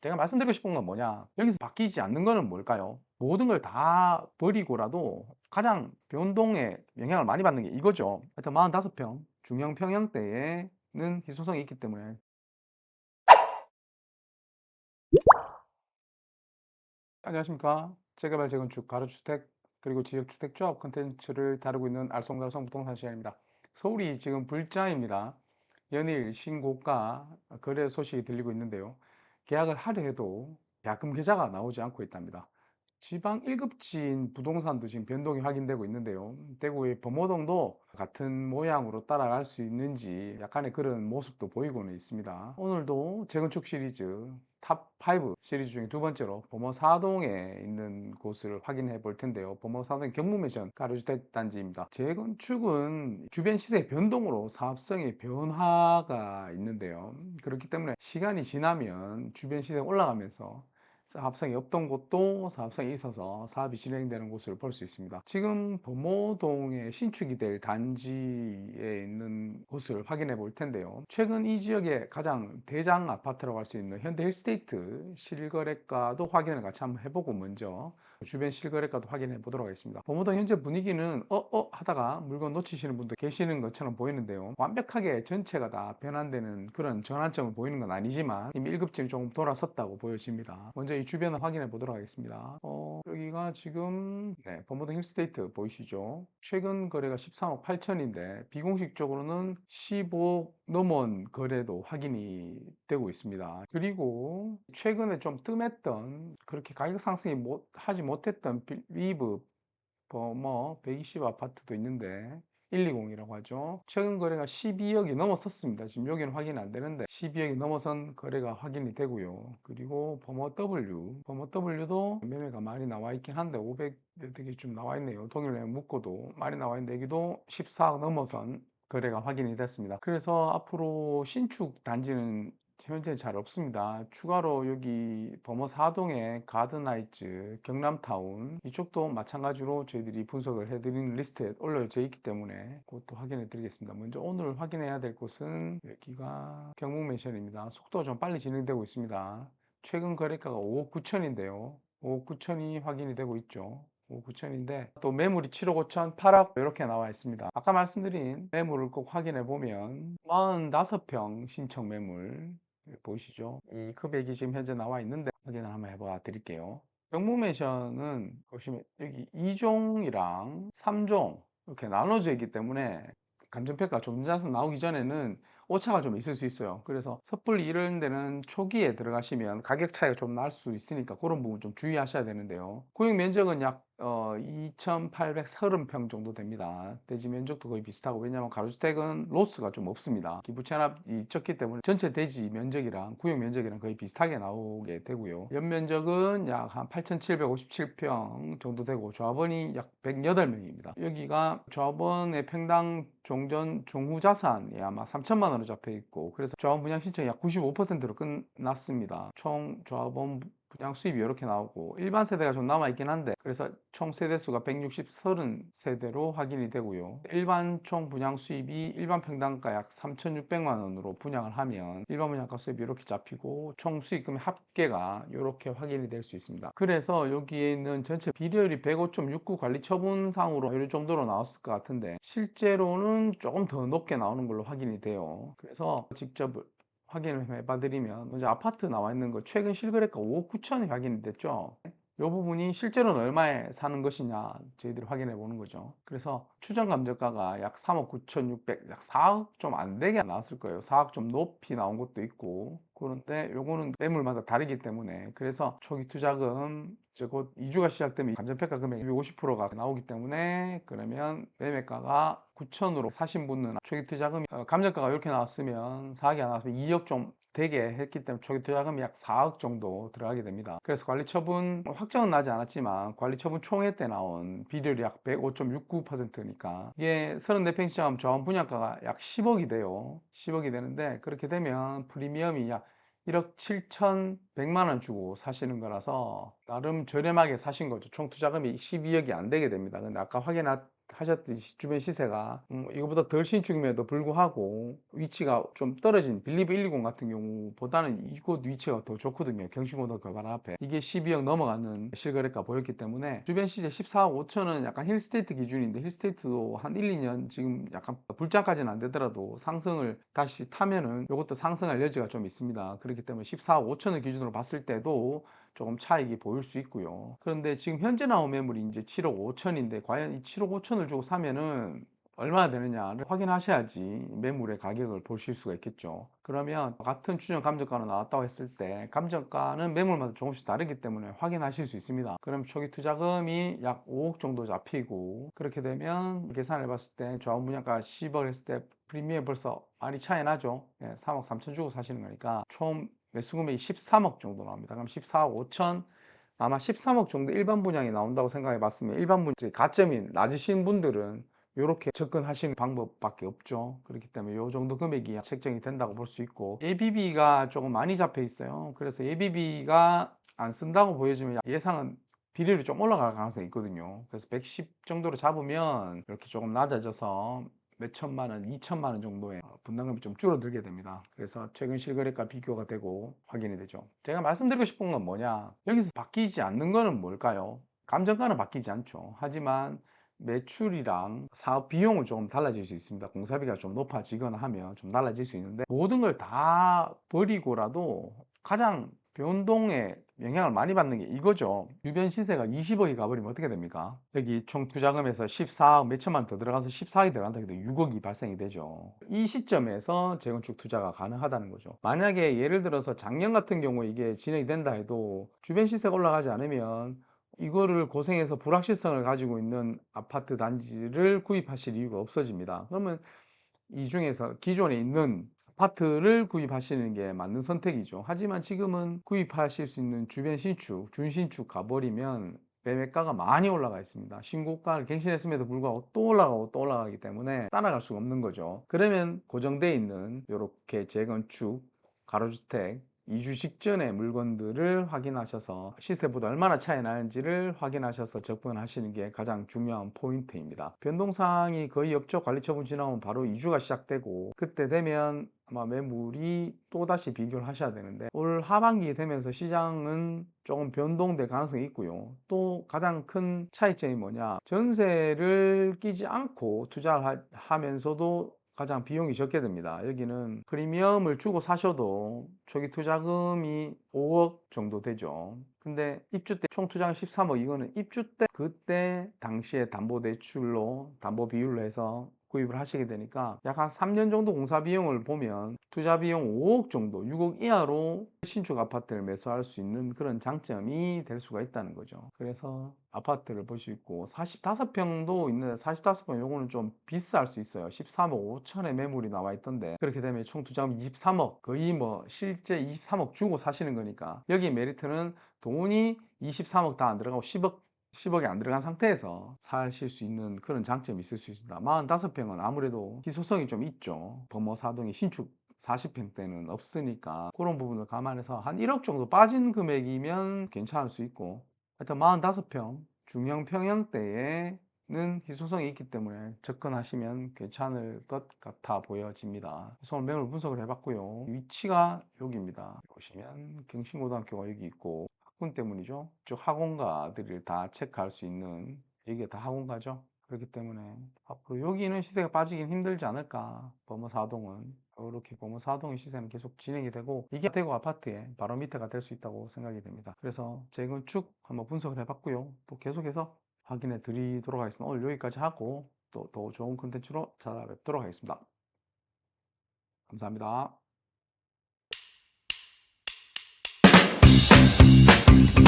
제가 말씀드리고 싶은 건 뭐냐 여기서 바뀌지 않는 거는 뭘까요? 모든 걸 다 버리고라도 가장 변동에 영향을 많이 받는 게 이거죠. 하여튼 45평 중형 평형대에는 희소성이 있기 때문에 안녕하십니까. 재개발 재건축 가로주택 그리고 지역주택조합 컨텐츠를 다루고 있는 알쏭달쏭 부동산 시장입니다. 서울이 지금 불자입니다. 연일 신고가 거래 소식이 들리고 있는데요. 계약을 하려 해도 야금 계좌가 나오지 않고 있답니다. 지방 1급지인 부동산도 지금 변동이 확인되고 있는데요. 대구의 범호동도 같은 모양으로 따라갈 수 있는지 약간의 그런 모습도 보이고는 있습니다. 오늘도 재건축 시리즈 탑5 시리즈 중에 두 번째로 범어 사동에 있는 곳을 확인해 볼 텐데요. 범어 사동 경무매션 가로주택 단지입니다. 재건축은 주변 시세 변동으로 사업성의 변화가 있는데요. 그렇기 때문에 시간이 지나면 주변 시세가 올라가면서 사업성이 없던 곳도 사업성이 있어서 사업이 진행되는 곳을 볼 수 있습니다. 지금 범호동에 신축이 될 단지에 있는 곳을 확인해 볼 텐데요. 최근 이 지역의 가장 대장 아파트라고 할 수 있는 현대 힐스테이트 실거래가도 확인을 같이 한번 해보고 먼저 주변 실거래가도 확인해 보도록 하겠습니다. 범호동 현재 분위기는 어어 하다가 물건 놓치시는 분도 계시는 것처럼 보이는데요. 완벽하게 전체가 다 변환되는 그런 전환점을 보이는 건 아니지만 이미 1급지는 조금 돌아섰다고 보여집니다. 먼저 이 주변을 확인해 보도록 하겠습니다. 어, 여기가 지금 네, 범호동 힐스테이트 보이시죠? 최근 거래가 13억 8천인데 비공식적으로는 15억 넘은 거래도 확인이 되고 있습니다. 그리고 최근에 좀 뜸했던 그렇게 가격 상승이 못, 하지 못했던 빌- 리브 뭐 120 아파트도 있는데 120이라고 하죠. 최근 거래가 12억이 넘었었습니다. 지금 여기는 확인이 안 되는데 12억이 넘어선 거래가 확인이 되고요. 그리고 범어 W, 범어 W도 매매가 많이 나와 있긴 한데 500 되게 좀 나와 있네요. 동일 매매 묶고도 많이 나와 있는데 여기도 14억 넘어선 거래가 확인이 됐습니다. 그래서 앞으로 신축 단지는 현재 잘 없습니다. 추가로 여기 범어 사동의 가든하이츠, 경남타운 이쪽도 마찬가지로 저희들이 분석을 해드리는 리스트에 올려져 있기 때문에 그것도 확인해 드리겠습니다. 먼저 오늘 확인해야 될 곳은 여기가 경북맨션입니다. 속도가 좀 빨리 진행되고 있습니다. 최근 거래가가 5억 9천인데요. 5억 9천이 확인이 되고 있죠. 5억 9천인데 또 매물이 7억 5천, 8억 이렇게 나와 있습니다. 아까 말씀드린 매물을 꼭 확인해 보면 45평 신청 매물 보이시죠? 이 금액이 지금 현재 나와 있는데 확인을 한번 해봐 드릴게요. 경무매션은 보시면 여기 2종이랑 3종 이렇게 나눠져 있기 때문에 감정평가 조정자서 나오기 전에는 오차가 좀 있을 수 있어요. 그래서 섣불리 이런 데는 초기에 들어가시면 가격 차이가 좀 날 수 있으니까 그런 부분 좀 주의하셔야 되는데요. 구역 면적은 약 어, 2,830평 정도 됩니다. 대지 면적도 거의 비슷하고 왜냐하면 가로주택은 로스가 좀 없습니다. 기부 체납이 적기 때문에 전체 대지 면적이랑 구역 면적이랑 거의 비슷하게 나오게 되고요. 연면적은 약 한 8,757평 정도 되고 조합원이 약 108명입니다. 여기가 조합원의 평당 종전 종후 자산이 아마 3천만 원 으로 잡혀 있고 그래서 조합원 분양 신청이 약 95%로 끝났습니다. 총 조합원 분양 수입이 이렇게 나오고 일반 세대가 좀 남아 있긴 한데 그래서 총 세대 수가 160, 30세대로 확인이 되고요. 일반 총 분양 수입이 일반 평당가 약 3,600만 원으로 분양을 하면 일반 분양가 수입이 이렇게 잡히고 총 수익금의 합계가 이렇게 확인이 될 수 있습니다. 그래서 여기에 있는 전체 비료율이 105.69 관리 처분상으로 이 정도로 나왔을 것 같은데 실제로는 조금 더 높게 나오는 걸로 확인이 돼요. 그래서 직접 확인을 해봐드리면 먼저 아파트 나와 있는 거 최근 실거래가 5억 9천이 확인이 됐죠. 이 부분이 실제로는 얼마에 사는 것이냐 저희들이 확인해 보는 거죠. 그래서 추정 감정가가 약 3억 9,600, 약 4억 좀 안 되게 나왔을 거예요. 4억 좀 높이 나온 것도 있고 그런데 요거는 매물마다 다르기 때문에 그래서 초기 투자금 이제 곧 이주가 시작되면 감정평가 금액이 50%가 나오기 때문에 그러면 매매가가 9천으로 사신 분은 초기 투자금이 어, 감정가가 이렇게 나왔으면 4억이 안 나왔으면 2억 좀 되게 했기 때문에 초기 투자금이 약 4억 정도 들어가게 됩니다. 그래서 관리 처분 확정은 나지 않았지만 관리 처분 총회 때 나온 비율이 약 105.69%니까 이게 34평 시장 저원 분양가가 약 10억이 돼요. 10억이 되는데 그렇게 되면 프리미엄이 약 1억 7,100만 원 주고 사시는 거라서 나름 저렴하게 사신 거죠. 총 투자금이 12억이 안 되게 됩니다. 근데 아까 확인하 하셨듯이 주변 시세가 음, 이거보다 덜 신축임에도 불구하고 위치가 좀 떨어진 빌리브 120 같은 경우보다는 이곳 위치가 더 좋거든요. 경신고등학교 바로 앞에 이게 12억 넘어가는 실거래가 보였기 때문에 주변 시세 14억 5천은 약간 힐스테이트 기준인데 힐스테이트도 한 1, 2년 지금 약간 불장까지는 안 되더라도 상승을 다시 타면은 이것도 상승할 여지가 좀 있습니다. 그렇기 때문에 14억 5천을 기준으로 봤을 때도 조금 차익이 보일 수 있고요. 그런데 지금 현재 나온 매물이 이제 7억 5천인데 과연 이 7억 5천을 주고 사면은 얼마나 되느냐를 확인하셔야지 매물의 가격을 보실 수가 있겠죠. 그러면 같은 추정 감정가로 나왔다고 했을 때 감정가는 매물마다 조금씩 다르기 때문에 확인하실 수 있습니다. 그럼 초기 투자금이 약 5억 정도 잡히고 그렇게 되면 계산을 해봤을 때 좌우 분양가 10억 했을 때 프리미엄 벌써 많이 차이 나죠. 예, 3억 3천 주고 사시는 거니까 총 매수 금액이 13억 정도 나옵니다. 그럼 14억 5천 아마 13억 정도 일반 분양이 나온다고 생각해 봤으면 일반 분양 가점이 낮으신 분들은 이렇게 접근하시는 방법밖에 없죠. 그렇기 때문에 이 정도 금액이 책정이 된다고 볼 수 있고 ABB가 조금 많이 잡혀 있어요. 그래서 ABB가 안 쓴다고 보여지면 예상은 비례율이 좀 올라갈 가능성이 있거든요. 그래서 110 정도로 잡으면 이렇게 조금 낮아져서 몇 천만 원, 2천만 원 정도의 분담금이 좀 줄어들게 됩니다. 그래서 최근 실거래가 비교가 되고 확인이 되죠. 제가 말씀드리고 싶은 건 뭐냐? 여기서 바뀌지 않는 거는 뭘까요? 감정가는 바뀌지 않죠. 하지만 매출이랑 사업 비용은 조금 달라질 수 있습니다. 공사비가 좀 높아지거나 하면 좀 달라질 수 있는데 모든 걸 다 버리고라도 가장 변동에 영향을 많이 받는 게 이거죠. 주변 시세가 20억이 가버리면 어떻게 됩니까? 여기 총 투자금에서 14억 몇 천만 원더 들어가서 14억이 들어간다 해도 6억이 발생이 되죠. 이 시점에서 재건축 투자가 가능하다는 거죠. 만약에 예를 들어서 작년 같은 경우 이게 진행이 된다 해도 주변 시세가 올라가지 않으면 이거를 고생해서 불확실성을 가지고 있는 아파트 단지를 구입하실 이유가 없어집니다. 그러면 이 중에서 기존에 있는 아파트를 구입하시는 게 맞는 선택이죠. 하지만 지금은 구입하실 수 있는 주변 신축, 준신축 가버리면 매매가가 많이 올라가 있습니다. 신고가를 갱신했음에도 불구하고 또 올라가고 또 올라가기 때문에 따라갈 수가 없는 거죠. 그러면 고정되어 있는 이렇게 재건축, 가로주택, 이주 직전의 물건들을 확인하셔서 시세보다 얼마나 차이 나는지를 확인하셔서 접근하시는 게 가장 중요한 포인트입니다. 변동사항이 거의 없죠. 관리처분 지나면 바로 이주가 시작되고 그때 되면 아마 매물이 또다시 비교를 하셔야 되는데 올 하반기 되면서 시장은 조금 변동될 가능성이 있고요. 또 가장 큰 차이점이 뭐냐 전세를 끼지 않고 투자를 하면서도 가장 비용이 적게 됩니다. 여기는 프리미엄을 주고 사셔도 초기 투자금이 5억 정도 되죠. 근데 입주 때 총 투자금 13억 이거는 입주 때 그때 당시에 담보 대출로 담보 비율로 해서 구입을 하시게 되니까 약 한 3년 정도 공사 비용을 보면 투자 비용 5억 정도 6억 이하로 신축 아파트를 매수할 수 있는 그런 장점이 될 수가 있다는 거죠. 그래서 아파트를 볼 수 있고 45평도 있는데 45평 요거는 좀 비쌀 수 있어요. 13억 5천에 매물이 나와 있던데 그렇게 되면 총 투자금 23억 거의 뭐 실제 23억 주고 사시는 거니까 여기 메리트는 돈이 23억 다 안 들어가고 10억 10억이 안 들어간 상태에서 사실 수 있는 그런 장점이 있을 수 있습니다. 45평은 아무래도 희소성이 좀 있죠. 범어 사동이 신축 40평대는 없으니까 그런 부분을 감안해서 한 1억 정도 빠진 금액이면 괜찮을 수 있고 하여튼 45평 중형 평형대에는 희소성이 있기 때문에 접근하시면 괜찮을 것 같아 보여집니다. 오늘 매물 분석을 해봤고요. 위치가 여기입니다. 보시면 경신고등학교가 여기 있고 학군 때문이죠. 쭉 학원가들을 다 체크할 수 있는 이게 다 학원가죠. 그렇기 때문에 앞으로 여기는 시세가 빠지긴 힘들지 않을까. 범어사동은. 이렇게 범어사동의 시세는 계속 진행이 되고 이게 대구 아파트의 바로 밑에가 될 수 있다고 생각이 됩니다. 그래서 재건축 한번 분석을 해봤고요. 또 계속해서 확인해 드리도록 하겠습니다. 오늘 여기까지 하고 또 더 좋은 컨텐츠로 찾아뵙도록 하겠습니다. 감사합니다 Thank you.